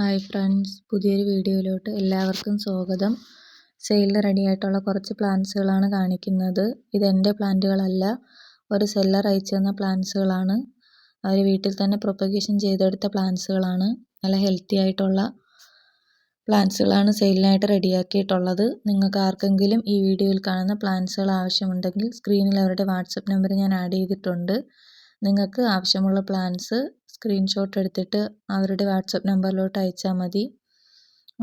Hi friends പുതിയൊരു വീഡിയോയിലോട്ട് എല്ലാവർക്കും സ്വാഗതം. സെയിലിൽ റെഡിയായിട്ടുള്ള കുറച്ച് പ്ലാന്റ്സുകളാണ് കാണിക്കുന്നത്. ഇതെന്റെ പ്ലാന്റുകളല്ല ഒരു സെല്ലർ അയച്ചു തന്ന പ്ലാന്റ്സുകളാണ്. അവർ വീട്ടിൽ തന്നെ പ്രൊപ്പഗേഷൻ ചെയ്തെടുത്ത പ്ലാന്റ്സുകളാണ്. നല്ല ഹെൽത്തി ആയിട്ടുള്ള പ്ലാന്റ്സുകളാണ് സെയിലിനായിട്ട് റെഡിയാക്കിയിട്ടുള്ളത്. നിങ്ങൾക്ക് ആർക്കെങ്കിലും ഈ വീഡിയോയിൽ കാണുന്ന പ്ലാന്റ്സുകൾ ആവശ്യമുണ്ടെങ്കിൽ സ്ക്രീനിൽ അവരുടെ വാട്സപ്പ് നമ്പർ ഞാൻ ആഡ് ചെയ്തിട്ടുണ്ട്. നിങ്ങൾക്ക് ആവശ്യമുള്ള പ്ലാൻസ് സ്ക്രീൻഷോട്ട് എടുത്തിട്ട് അവരുടെ വാട്സപ്പ് നമ്പറിലോട്ട് അയച്ചാൽ മതി.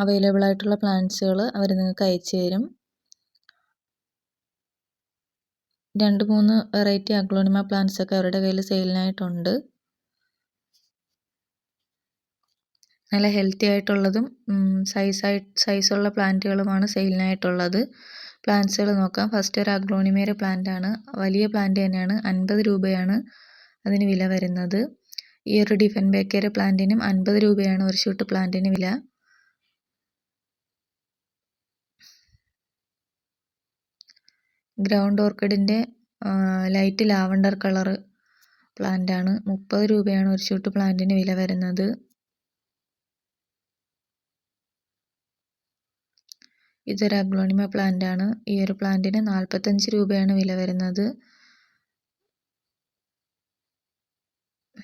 അവൈലബിൾ ആയിട്ടുള്ള പ്ലാൻസുകൾ അവർ നിങ്ങൾക്ക് അയച്ചു തരും. രണ്ട് മൂന്ന് വെറൈറ്റി അഗ്ലോണിമ പ്ലാന്റ്സ് ഒക്കെ അവരുടെ കയ്യിൽ സെയിലിനായിട്ടുണ്ട് നല്ല ഹെൽത്തി ആയിട്ടുള്ളതും സൈസ് സൈസായി സൈസുള്ള പ്ലാന്റുകളുമാണ് സെയിലിനായിട്ടുള്ളത് പ്ലാന്റ്സുകൾ നോക്കാം. ഫസ്റ്റ് ഒരു അഗ്ലോണിമയുടെ പ്ലാന്റ് ആണ്. വലിയ പ്ലാന്റ് തന്നെയാണ്. അൻപത് രൂപയാണ് അതിന് വില വരുന്നത്. ഈ ഒരു ഡിഫൻ ബേക്കറി പ്ലാന്റിനും അൻപത് രൂപയാണ് ഒരു ഷൂട്ട് പ്ലാന്റിന് വില. ഗ്രൗണ്ട് ഓർക്കിഡിന്റെ ലൈറ്റ് ലാവണ്ടർ കളറ് പ്ലാന്റാണ്. മുപ്പത് രൂപയാണ് ഒരു ഷൂട്ട് പ്ലാന്റിന് വില വരുന്നത്. ഇതൊരു അഗ്ലോണിമ പ്ലാന്റാണ്. ഈ ഒരു പ്ലാന്റിന് നാൽപ്പത്തഞ്ച് രൂപയാണ് വില വരുന്നത്.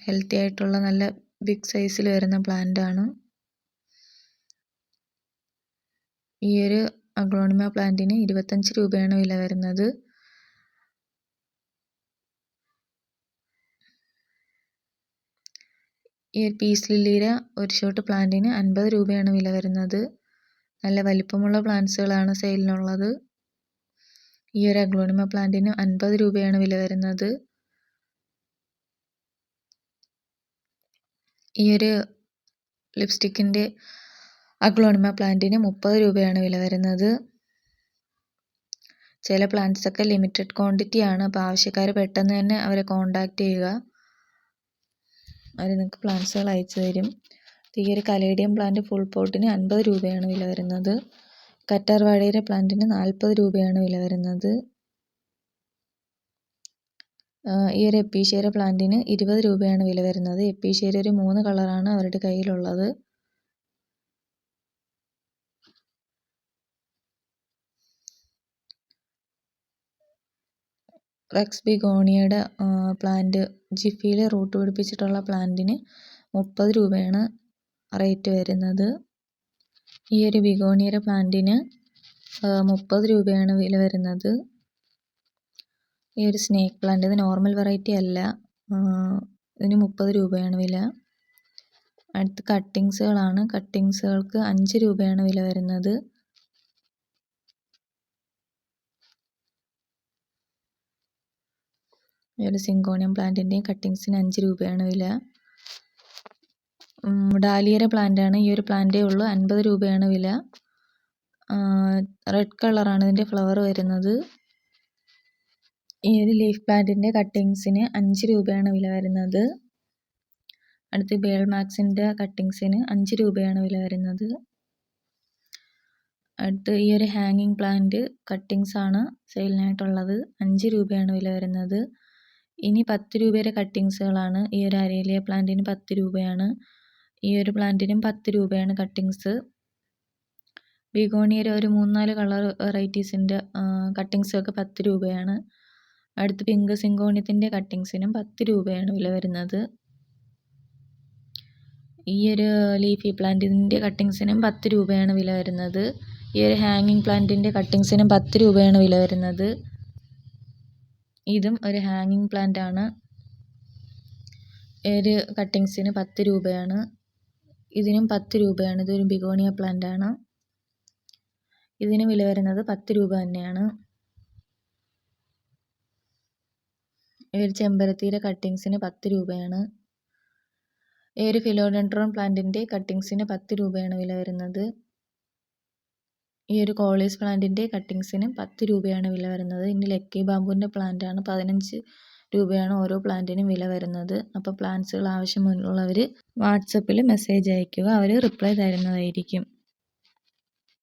ഹെൽത്തി ആയിട്ടുള്ള നല്ല ബിഗ് സൈസിൽ വരുന്ന പ്ലാന്റ് ആണ്. ഈ ഒരു അഗ്ലോണിമ പ്ലാന്റിന് ഇരുപത്തഞ്ച് രൂപയാണ് വില വരുന്നത്. ഈ ഒരു പീസ് ലില്ലിയുടെ ഒരു ഷോട്ട് പ്ലാന്റിന് അൻപത് രൂപയാണ് വില വരുന്നത്. നല്ല വലിപ്പമുള്ള പ്ലാന്റ്സുകളാണ് സെയിലിനുള്ളത് ഈ ഒരു അഗ്ലോണിമ പ്ലാന്റിന് അൻപത് രൂപയാണ് വില വരുന്നത്. ഈ ഒരു ലിപ്സ്റ്റിക്കിന്റെ അഗ്ലോണിമ പ്ലാന്റിന് മുപ്പത് രൂപയാണ് വില വരുന്നത്. ചില പ്ലാന്റ്സൊക്കെ ലിമിറ്റഡ് ക്വാണ്ടിറ്റി ആണ്. അപ്പോൾ ആവശ്യക്കാർ പെട്ടെന്ന് തന്നെ അവരെ കോണ്ടാക്ട് ചെയ്യുക. അവർ നിങ്ങൾക്ക് പ്ലാന്റ്സുകൾ അയച്ചു തരും. ഈ ഒരു കലേഡിയം പ്ലാന്റ് ഫുൾ പോട്ടിന് അൻപത് രൂപയാണ് വില വരുന്നത്. കറ്റാർവാഴയുടെ പ്ലാന്റിന് നാൽപ്പത് രൂപയാണ് വില വരുന്നത്. ഈ ഒരു എപ്പീഷ്യയുടെ പ്ലാന്റിന് ഇരുപത് രൂപയാണ് വില വരുന്നത്. എപ്പീഷ്യയുടെ ഒരു മൂന്ന് കളറാണ് അവരുടെ കയ്യിലുള്ളത്. റെക്സ് ബിഗോണിയയുടെ പ്ലാന്റ് ജിഫിയിൽ റൂട്ട് പിടിപ്പിച്ചിട്ടുള്ള പ്ലാന്റിന് മുപ്പത് രൂപയാണ് റേറ്റ് വരുന്നത്. ഈ ഒരു ബിഗോണിയയുടെ പ്ലാന്റിന് മുപ്പത് രൂപയാണ് വില വരുന്നത്. ഈ ഒരു സ്നേക്ക് പ്ലാന്റ് ഇത് നോർമൽ വെറൈറ്റി അല്ല. ഇതിന് മുപ്പത് രൂപയാണ് വില. അടുത്ത് കട്ടിങ്സുകളാണ് കട്ടിങ്സുകൾക്ക് അഞ്ച് രൂപയാണ് വില വരുന്നത്. ഒരു സിങ്കോണിയം പ്ലാന്റിന്റെയും കട്ടിങ്സിന് അഞ്ച് രൂപയാണ് വില. ഡാലിയയുടെ പ്ലാന്റാണ് ഈ ഒരു പ്ലാന്റേ ഉള്ളൂ. അൻപത് രൂപയാണ് വില. റെഡ് കളറാണ് ഇതിന്റെ ഫ്ലവർ വരുന്നത്. ഈ ഒരു ലീഫ് പ്ലാന്റിന്റെ കട്ടിങ്സിന് അഞ്ച് രൂപയാണ് വില വരുന്നത്. അടുത്ത് ബേൾ മാക്സിന്റെ കട്ടിങ്സിന് അഞ്ച് രൂപയാണ് വില വരുന്നത്. അടുത്ത് ഈ ഒരു ഹാങ്ങിങ് പ്ലാന്റ് കട്ടിങ്സ് ആണ് സെയിലിനായിട്ടുള്ളത് അഞ്ച് രൂപയാണ് വില വരുന്നത്. ഇനി പത്ത് രൂപയുടെ കട്ടിങ്സുകളാണ് ഈ ഒരു അരേലിയ പ്ലാന്റിന് പത്ത് രൂപയാണ്. ഈ ഒരു പ്ലാന്റിനും പത്ത് രൂപയാണ് കട്ടിങ്സ് ബിഗോണിയുടെ ഒരു മൂന്നാൽ കളർ വെറൈറ്റീസിന്റെ കട്ടിങ്സൊക്കെ പത്ത് രൂപയാണ്. അടുത്ത് പിങ്ക് സിങ്കോണിയത്തിന്റെ കട്ടിങ്സിനും പത്ത് രൂപയാണ് വില വരുന്നത്. ഈ ഒരു ലീഫി പ്ലാന്റിന്റെ കട്ടിങ്സിനും പത്ത് രൂപയാണ് വില വരുന്നത്. ഈ ഒരു ഹാങ്ങിങ് പ്ലാന്റിന്റെ കട്ടിങ്സിനും പത്ത് രൂപയാണ് വില വരുന്നത്. ഇതും ഒരു ഹാങ്ങിങ് പ്ലാന്റ് ആണ് ഒരു കട്ടിങ്സിന് പത്ത് രൂപയാണ്. ഇതിനും പത്ത് രൂപയാണ്. ഇതൊരു ബിഗോണിയ പ്ലാന്റ് ആണ് ഇതിന് വില വരുന്നത് പത്ത് രൂപ തന്നെയാണ്. ഒരു ചെമ്പരത്തിയുടെ കട്ടിങ്സിന് പത്ത് രൂപയാണ്. ഈ ഒരു ഫിലോഡെൻഡ്രോൺ പ്ലാന്റിന്റെ കട്ടിങ്സിന് പത്ത് രൂപയാണ് വില വരുന്നത്. ഈ ഒരു കോളേജ് പ്ലാന്റിന്റെ കട്ടിങ്സിന് പത്ത് രൂപയാണ് വില വരുന്നത്. ഇനി ലക്കി ബാമ്പുവിന്റെ പ്ലാന്റാണ് പതിനഞ്ച് രൂപയാണ് ഓരോ പ്ലാന്റിനും വില വരുന്നത്. അപ്പോൾ പ്ലാന്റ്സുകൾ ആവശ്യമുള്ളവർ വാട്സപ്പിൽ മെസ്സേജ് അയക്കുക. അവർ റിപ്ലൈ തരുന്നതായിരിക്കും.